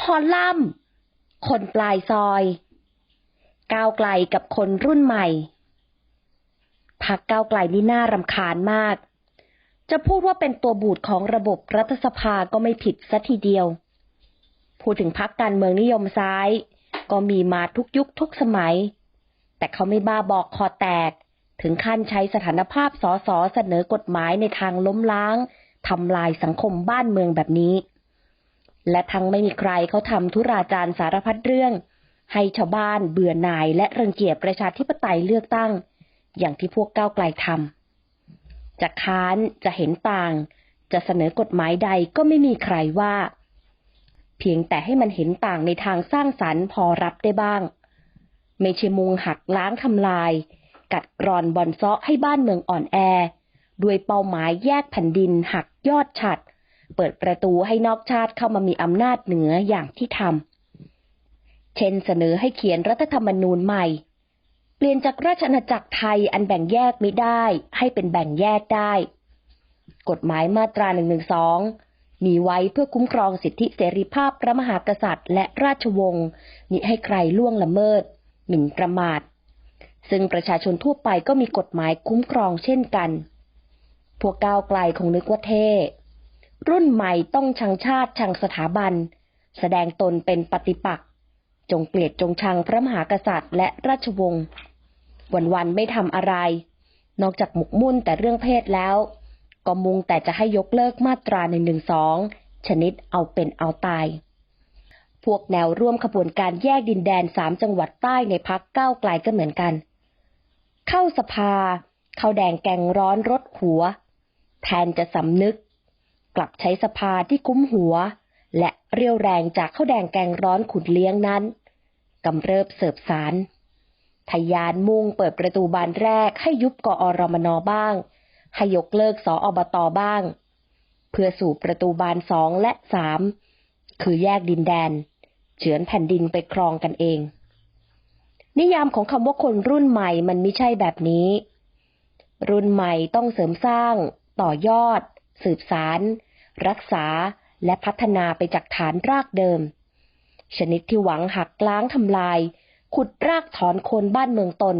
คอลัมน์ คนปลายซอย ก้าวไกลกับคนรุ่นใหม่พักก้าวไกลนี่น่ารำคาญมาก จะพูดว่าเป็นตัวบูดของระบบรัฐสภาก็ไม่ผิดสัทีเดียว พูดถึงพักการเมืองนิยมซ้าย ก็มีมาทุกยุคทุกสมัย แต่เขาไม่บ้าบอกคอแตก ถึงขั้นใช้สถานภาพสอสอเสนอกฎหมายในทางล้มล้างทำลายสังคมบ้านเมืองแบบนี้ และทั้งไม่มีใครเขาทำธุราจารสารพัดเรื่อง ให้ชาวบ้านเบื่อหน่ายและรังเกียจประชาธิปไตยเลือกตั้ง อย่างที่พวกก้าวไกลทำจะค้านจะเห็นต่าง จะเสนอกฎหมายใดก็ไม่มีใครว่า เพียงแต่ให้มันเห็นต่างในทางสร้างสรรค์พอรับได้บ้าง ไม่ใช่มุงหักล้างทำลาย กัดกร่อนบอนซาะให้บ้านเมืองอ่อนแอ ด้วยเป้าหมายแยกแผ่นดินหักยอดฉัด เปิดประตูให้นอกชาติเข้ามามีอำนาจเหนืออย่างที่ทำ เช่นเสนอให้เขียนรัฐธรรมนูญใหม่ เปลี่ยนจากราชอาณาจักรไทยอันแบ่งแยกไม่ได้ ให้เป็นแบ่งแยกได้ กฎหมายมาตรา1นึมีไว้เพื่อคุ้มครองสิทธิเสรีภาพพระมหากษัตริย์ และราชวงศ์มิให้ใครล่วงละเมิด หมิ่นประมาท ซึ่งประชาชนทั่วไปก็มีกฎหมายคุ้มครองเช่นกัน พวกก้าวไกลคงนึกว่าเท่ รุ่นใหม่ต้องชังชาติชังสถาบัน แสดงตนเป็นปฏิปักษ์จงเกลียดจงชังพระมหากษัตริย์และราชวงศ์วันๆไม่ทำอะไร นอกจากหมกมุ่นแต่เรื่องเพศแล้ว ก็มุงแต่จะให้ยกเลิกมาตราหนึ่งหนึ่งสองชนิดเอาเป็นเอาตาย พวกแนวร่วมขบวนการแยกดินแดนสามจังหวัดใต้ในพักก้าวไกลก็เหมือนกัน เข้าสภาเข้าแดงแกงร้อนรถหัว แทนจะสำนึก กลับใช้สภาที่คุ้มหัว และเรียวแรงจากข้าวแดงแกงร้อนขุดเลี้ยงนั้นกำเริบเสิบสารทยานมุ่งเปิดประตูบานแรกให้ยุบกอรมนบ้าง ให้ยกเลิกสออบตบ้าง เพื่อสู่ประตูบานสองและสามคือแยกดินแดน เฉือนแผ่นดินไปครองกันเอง นิยามของคำว่าคนรุ่นใหม่มันไม่ใช่แบบนี้ รุ่นใหม่ต้องเสริมสร้าง ต่อยอด สืบสาร รักษาและพัฒนาไปจากฐานรากเดิม ชนิดที่หวังหักล้างทำลาย ขุดรากถอนคนบ้านเมืองตน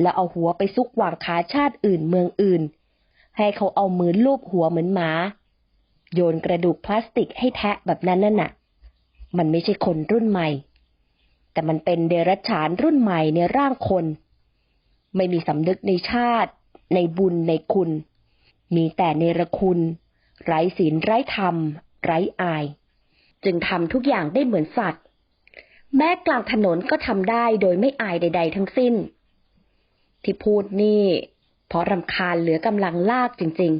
แล้วเอาหัวไปซุกวางขาชาติอื่นเมืองอื่น ให้เขาเอามือลูบหัวเหมือนหมา โยนกระดูกพลาสติกให้แทะแบบนั้นนั่นน่ะ มันไม่ใช่คนรุ่นใหม่ แต่มันเป็นเดรัจฉานรุ่นใหม่ในร่างคน ไม่มีสำนึกในชาติ ในบุญในคุณ มีแต่เนรคุณ ไร้ศีลไร้ธรรม ไร้อาย จึงทำทุกอย่างได้เหมือนสัตว์ แม้กลางถนนก็ทำได้โดยไม่อายใด ๆ ทั้งสิ้น ที่พูดนี่เพราะรำคาญเหลือกำลังลากจริง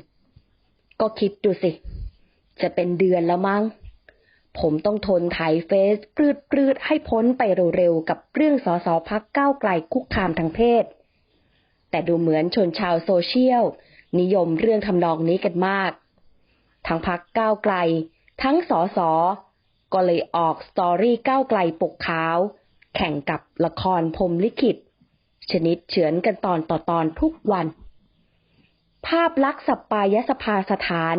ๆ ก็คิดดูสิ จะเป็นเดือนแล้วมั้ง ผมต้องทนถ่ายเฟซปลืดปลืดให้พ้นไปเร็วๆ กับเรื่องสอสอพักก้าวไกลคุกคามทางเพศ แต่ดูเหมือนชนชาวโซเชียล นิยมเรื่องทำนองนี้กันมาก ทั้งพักก้าวไกล ทั้งสอสอก็เลยออกสตอรี่ก้าวไกลปกขาว แข่งกับละครพรมลิขิต ชนิดเฉือนกันตอนต่อตอนทุกวัน ภาพลักษณ์สปายสภาสถาน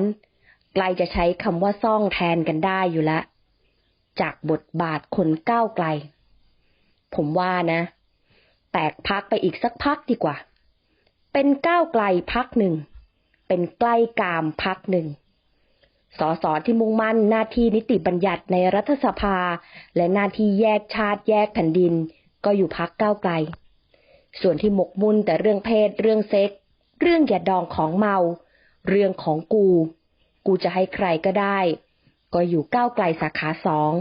ไกลจะใช้คำว่าซ่องแทนกันได้อยู่แล้วจากบทบาทคนก้าวไกล ผมว่านะ แตกพักไปอีกสักพักดีกว่า เป็นก้าวไกลพักหนึ่ง เป็นใกล้กามพักหนึ่ง สสที่มุ่งมั่นหน้าที่นิติบัญญัติในรัฐสภา และหน้าที่แยกชาติแยกแผ่นดิน ก็อยู่พักก้าวไกล ส่วนที่หมกมุ่นแต่เรื่องเพศ เรื่องเซ็ก เรื่องหยาดองของเมา เรื่องของกู กูจะให้ใครก็ได้ ก็อยู่ก้าวไกลสาขาสอง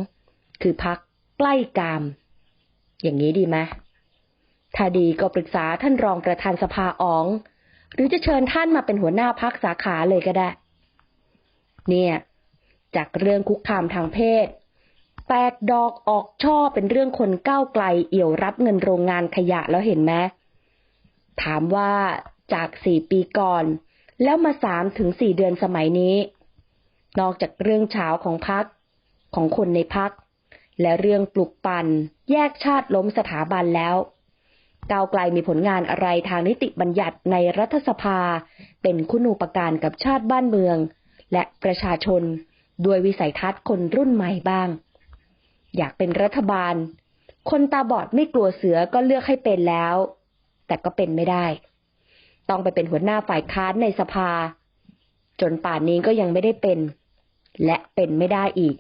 คือพักใกล้กาม อย่างนี้ดีไหมถ้าดีก็ปรึกษาท่านรองประธานสภาออง หรือจะเชิญท่านมาเป็นหัวหน้าพักสาขาเลยก็ได้ เนี่ย จากเรื่องคุกคามทางเพศแตกดอกออกช่อเป็นเรื่องคนก้าวไกลเอี่ยวรับเงินโรงงานขยะแล้วเห็นไหมถามว่าจากสี่ปีก่อน แล้วมาสามถึงสี่เดือนสมัยนี้ นอกจากเรื่องเช้าของพักของคนในพัก และเรื่องปลุกปั่นแยกชาติล้มสถาบันแล้วก้าวไกลมีผลงานอะไรทางนิติบัญญัติในรัฐสภา เป็นคุณูปการกับชาติบ้านเมือง และประชาชนด้วยวิสัยทัศน์คนรุ่นใหม่บ้าง อยากเป็นรัฐบาล คนตาบอดไม่กลัวเสือก็เลือกให้เป็นแล้ว แต่ก็เป็นไม่ได้ ต้องไปเป็นหัวหน้าฝ่ายค้านในสภา จนป่านนี้ก็ยังไม่ได้เป็น และเป็นไม่ได้อีก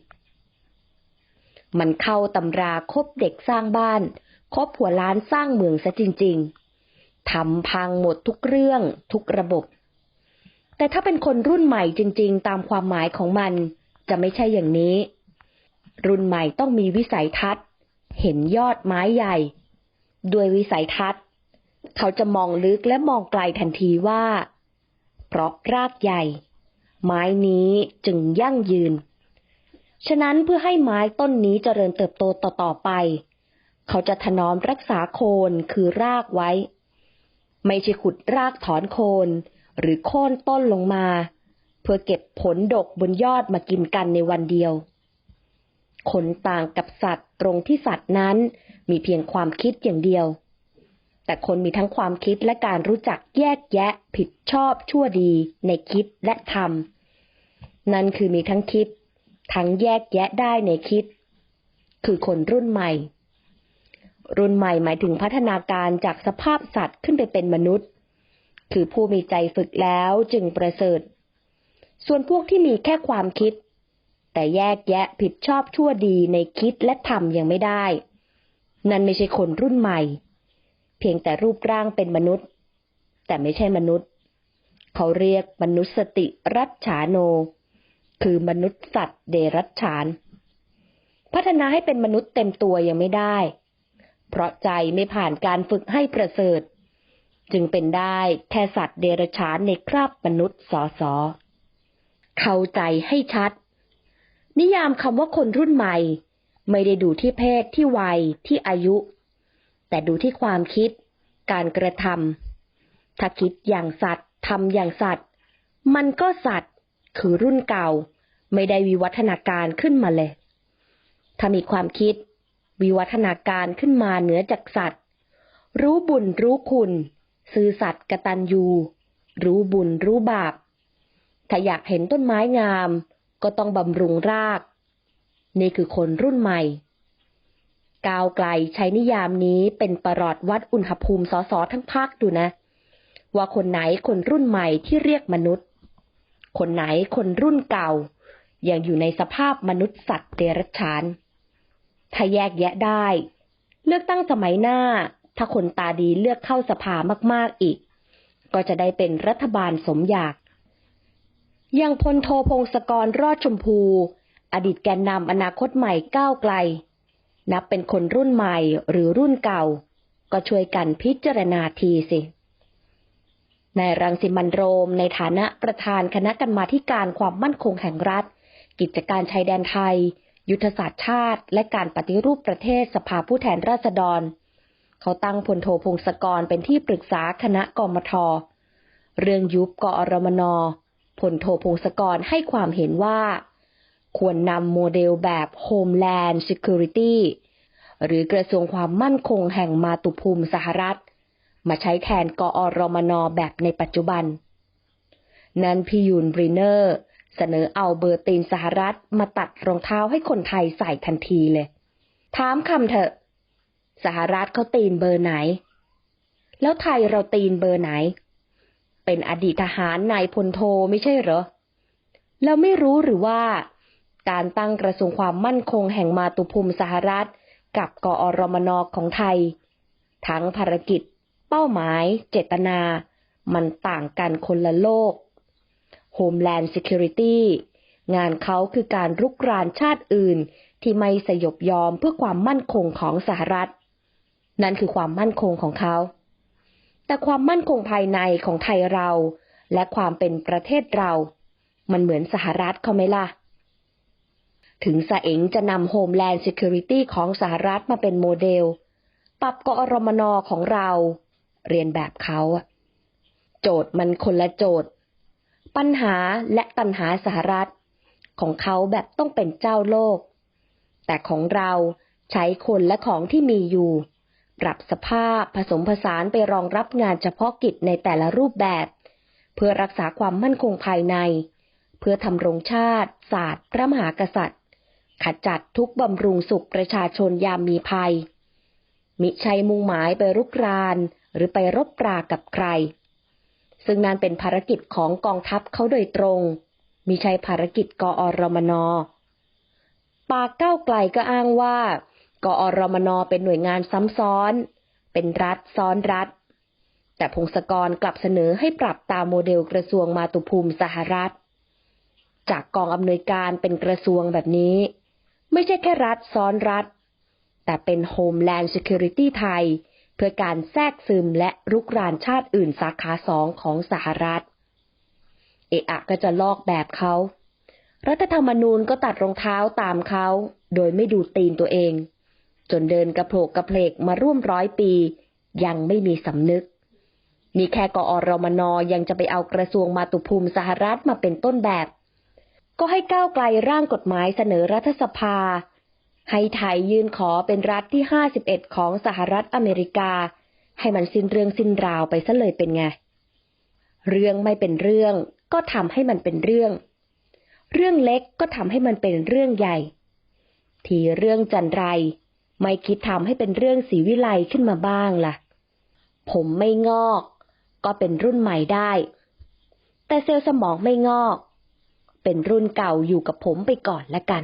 มันเข้าตำราคบเด็กสร้างบ้านคบหัวล้านสร้างเมืองซะจริง ๆทำพังหมดทุกเรื่องทุกระบบ แต่ถ้าเป็นคนรุ่นใหม่จริง ๆ ตามความหมายของมัน จะไม่ใช่อย่างนี้ รุ่นใหม่ต้องมีวิสัยทัศน์ เห็นยอดไม้ใหญ่ ด้วยวิสัยทัศน์ เขาจะมองลึกและมองไกลทันทีว่า เพราะรากใหญ่ ไม้นี้จึงยั่งยืน ฉะนั้นเพื่อให้ไม้ต้นนี้เจริญเติบโตต่อๆไป เขาจะถนอมรักษาโคนคือรากไว้ ไม่ใช่ขุดรากถอนโคน หรือโค่นต้นลงมา เพื่อเก็บผลดกบนยอดมากินกันในวันเดียวคนต่างกับสัตว์ตรงที่สัตว์นั้นมีเพียงความคิดอย่างเดียว แต่คนมีทั้งความคิดและการรู้จักแยกแยะผิดชอบชั่วดีในคิดและทำนั่นคือมีทั้งคิด ทั้งแยกแยะได้ในคิด คือคนรุ่นใหม่ รุ่นใหม่หมายถึงพัฒนาการจากสภาพสัตว์ขึ้นไปเป็นมนุษย์ คือผู้มีใจฝึกแล้วจึงประเสริฐ ส่วนพวกที่มีแค่ความคิด แต่แยกแยะผิดชอบชั่วดีในคิดและทำยังไม่ได้ นั่นไม่ใช่คนรุ่นใหม่ เพียงแต่รูปร่างเป็นมนุษย์ แต่ไม่ใช่มนุษย์ เขาเรียกมนุษย์สติรัชฉาโน คือมนุษย์สัตว์เดรัจฉาน พัฒนาให้เป็นมนุษย์เต็มตัวยังไม่ได้ เพราะใจไม่ผ่านการฝึกให้ประเสริฐ จึงเป็นได้แค่สัตว์เดรัจฉานในคราบมนุษย์สอสอเข้าใจให้ชัด นิยามคำว่าคนรุ่นใหม่ ไม่ได้ดูที่เพศที่วัยที่อายุ แต่ดูที่ความคิด การกระทำถ้าคิดอย่างสัตว์ทำอย่างสัตว์ มันก็สัตว์ คือรุ่นเก่า ไม่ได้วิวัฒนาการขึ้นมาเลย ถ้ามีความคิด วิวัฒนาการขึ้นมาเหนือจากสัตว์ รู้บุญรู้คุณ ซื่อสัตย์กตัญญู รู้บุญรู้บาป ถ้าอยากเห็นต้นไม้งาม ก็ต้องบำรุงราก นี่คือคนรุ่นใหม่ ก้าวไกลใช้นิยามนี้เป็นประหลอดวัดอุณหภูมิสสทั้งภาคดูนะ ว่าคนไหนคนรุ่นใหม่ที่เรียกมนุษย์ คนไหนคนรุ่นเก่า ยังอยู่ในสภาพมนุษย์สัตว์เดรัจฉาน ถ้าแยกแยะได้ เลือกตั้งสมัยหน้า ถ้าคนตาดีเลือกเข้าสภามากๆอีก ก็จะได้เป็นรัฐบาลสมอยากอย่างพลโทพงศกรรอดชมพู อดีตแกนนำอนาคตใหม่ก้าวไกล นับเป็นคนรุ่นใหม่หรือรุ่นเก่า ก็ช่วยกันพิจารณาทีสินายรังสิมันโรมในฐานะประธานคณะกรรมาการความมั่นคงแห่งรัฐ กิจการชายแดนไทย ยุทธศาสตร์ชาติ และการปฏิรูปประเทศสภาผู้แทนราษฎร เขาตั้งพลโทพงศกรเป็นที่ปรึกษาคณะกรมท เรื่องยุบกอรมนพลโทพงศกรให้ความเห็นว่า ควรนำโมเดลแบบ Homeland Security หรือกระทรวงความมั่นคงแห่งมาตุภูมิสหรัฐ มาใช้แทนกอรมนแบบในปัจจุบัน นั้นพิยูนบริเนอร์เสนอเอาเบอร์ตีนสหรัฐมาตัดรองเท้าให้คนไทยใส่ทันทีเลย ถามคำเถอะ สหรัฐเขาตีนเบอร์ไหน แล้วไทยเราตีนเบอร์ไหน เป็นอดีตทหารนายพลโทไม่ใช่เหรอ เราไม่รู้หรือว่า การตั้งกระทรวงความมั่นคงแห่งมาตุภูมิสหรัฐ กับกอรมนของไทย ทั้งภารกิจ เป้าหมาย เจตนา มันต่างกันคนละโลก Homeland Security งานเขาคือการรุกรานชาติอื่นที่ไม่สยบยอมเพื่อความมั่นคงของสหรัฐ นั่นคือความมั่นคงของเขา แต่ความมั่นคงภายในของไทยเรา และความเป็นประเทศเรา มันเหมือนสหรัฐเขาไหมล่ะ ถึงสะเองจะนำ Homeland Security ของสหรัฐมาเป็นโมเดล ปรับกอรมนอของเรา เรียนแบบเขา โจทย์มันคนละโจทย์ ปัญหาและตัญหาสหรัฐของเขาแบบต้องเป็นเจ้าโลก แต่ของเราใช้คนและของที่มีอยู่ ปรับสภาพผสมผสานไปรองรับงานเฉพาะกิจในแต่ละรูปแบบ เพื่อรักษาความมั่นคงภายใน เพื่อทำรงชาติ ศาสตร์ พระมหากษัตริย์ ขจัดทุกบำรุงสุขประชาชนยามมีภัย มิใช่มุ่งหมายไปรุกราน หรือไปรบปรากับใคร ซึ่งนั่นเป็นภารกิจของกองทัพเขาโดยตรงมิใช่ภารกิจกอรมนปากเก้าไกลก็อ้างว่า กอรมนเป็นหน่วยงานซ้ำซ้อน เป็นรัฐซ้อนรัฐ แต่พงศกรกลับเสนอให้ปรับตามโมเดลกระทรวงมาตุภูมิสหรัฐ จากกองอำนวยการเป็นกระทรวงแบบนี้ ไม่ใช่แค่รัฐซ้อนรัฐ แต่เป็น Homeland Security ไทย เพื่อการแทรกซึมและรุกรานชาติอื่นสาขาสองของสหรัฐ เอะอะก็จะลอกแบบเขารัฐธรรมนูญก็ตัดรองเท้าตามเขา โดยไม่ดูตีนตัวเอง จนเดินกระโผกกระเพลกมาร่วมร้อยปี ยังไม่มีสำนึกมีแค่กอรมนยังจะไปเอากระทรวงมาตุภูมิสหรัฐมาเป็นต้นแบบ ก็ให้ก้าวไกลร่างกฎหมายเสนอรัฐสภา ให้ไทยยื่นขอเป็นรัฐที่ 51 ของสหรัฐอเมริกา ให้มันสิ้นเรื่องสิ้นราวไปซะเลยเป็นไง เรื่องไม่เป็นเรื่อง ก็ทำให้มันเป็นเรื่อง เรื่องเล็กก็ทำให้มันเป็นเรื่องใหญ่ ทีเรื่องจันไร ไม่คิดทำให้เป็นเรื่องสีวิไลขึ้นมาบ้างล่ะ ผมไม่งอก ก็เป็นรุ่นใหม่ได้ แต่เซลล์สมองไม่งอก เป็นรุ่นเก่าอยู่กับผมไปก่อนละกัน